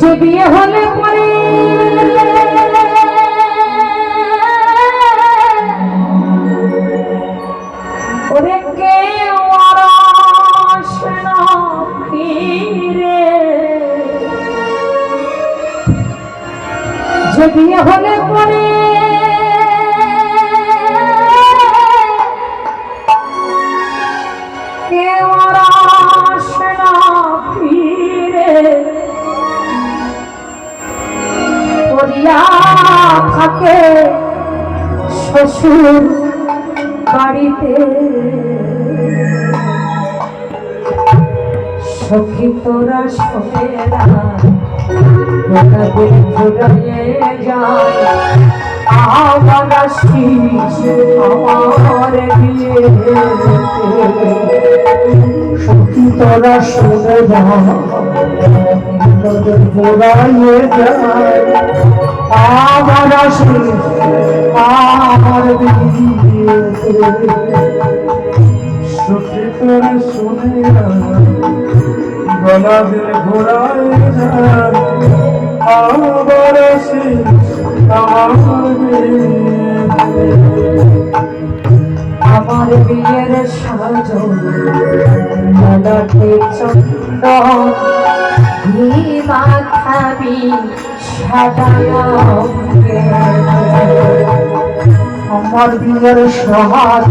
যে বিয়ে হলে পরে ওরে কেউ আর ফিরে যে বিয়ে হলে পরে শ্বশুর বাড়িতে। সখী তোরা সখেরা আমার আশিস আমার সখী তোরা যায়। আমার আশিস বিয়েতে সখী শুনে গলাদের ঘোড়ায় যায় আমার আমার আমার বিয়ের সাজ, মলাতে চন্দন ভীমা খাবি সাদায়কে আমার বিয়ের সমাজ।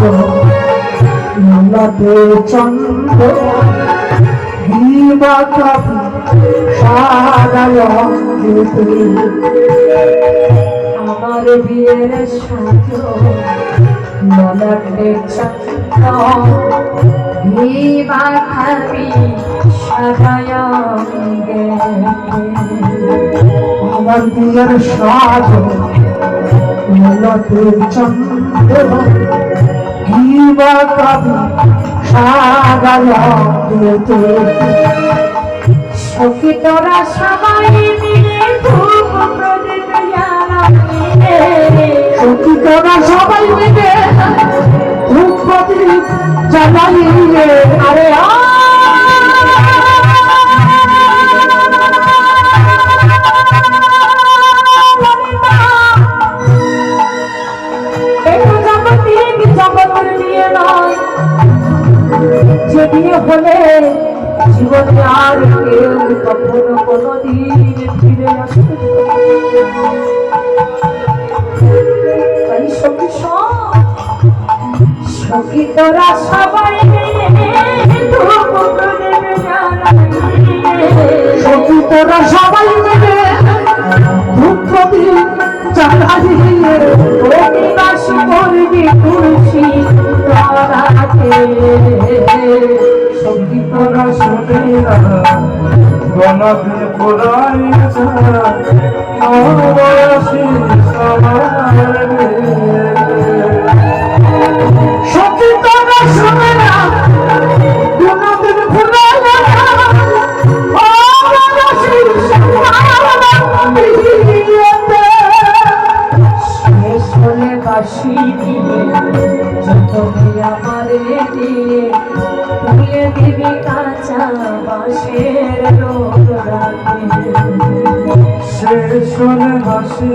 নীলাতে চন্দ্র ভীমা কাপি সারায় আমার বিয়ের সাজ মলাতে খাবি সাদায়কে আমার বিয়ের সাজ নীলাতে চন্দ্র ভীমা কাপি সারায় সখী তোরা সবাই মিলে ধূপ সবাই মিলে আরে জগতের যে বিয়ে হলে জীবনে আর কেউ কখনো কোনোদিন ফিরে আসবে সখী সব সখী তোরা সবাই মিলে ধূপ প্রদীপ জ্বালাইলে। সত্যি তোরা শুনে না গলাদের ঘোড়ায় সত্যি তোরা শুনে না গলাদের ঘোড়ায় শেষ হলে বাসি দিয়ে আমারে হলে হাসি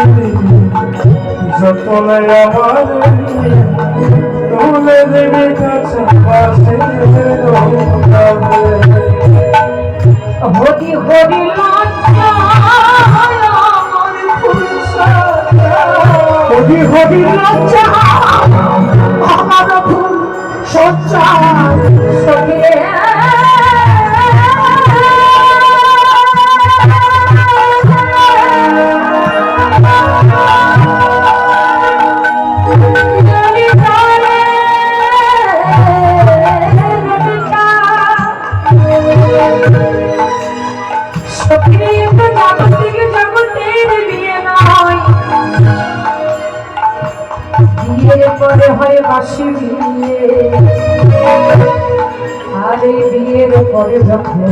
যতলে আমার তুলে দেবে কাছে পাশে হরি হরি হবি হবি লজ্জা পরে হয় বাসি বিয়ে আর বিয়ের পরে যখন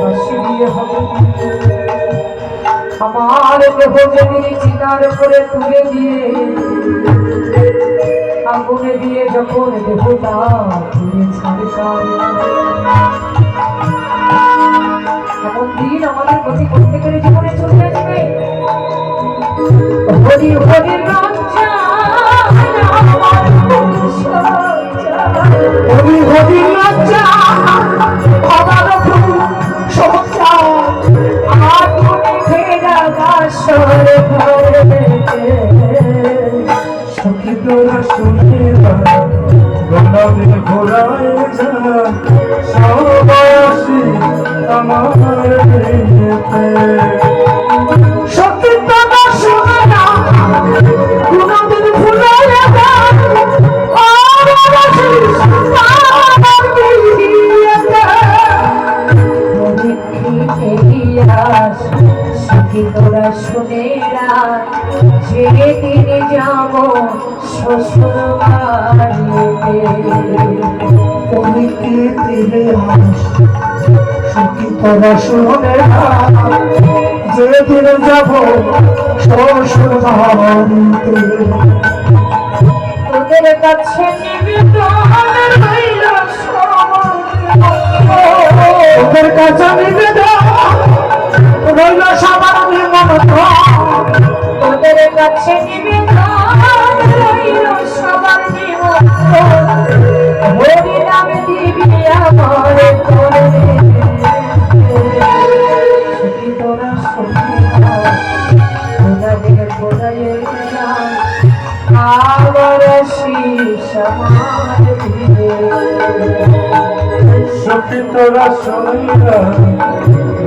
বাসি বিয়ে হবে আমার যদি চিতার করে তুলে দিয়ে আগুনে দিয়ে যখন দেহটা নদীর ঘোড়ায় সবাসী আমার যেদিন যাব শ্বশুর বাড়িতে ফিরে সখী তোরা শুনে যেদিন যাব শ্বশুর বাড়িতে তোদের কাছে তোদের কাছে নিবেদন কাছে নেবে সবার জীবন নাম দিবি আমার সখী তোরা শুনিয়া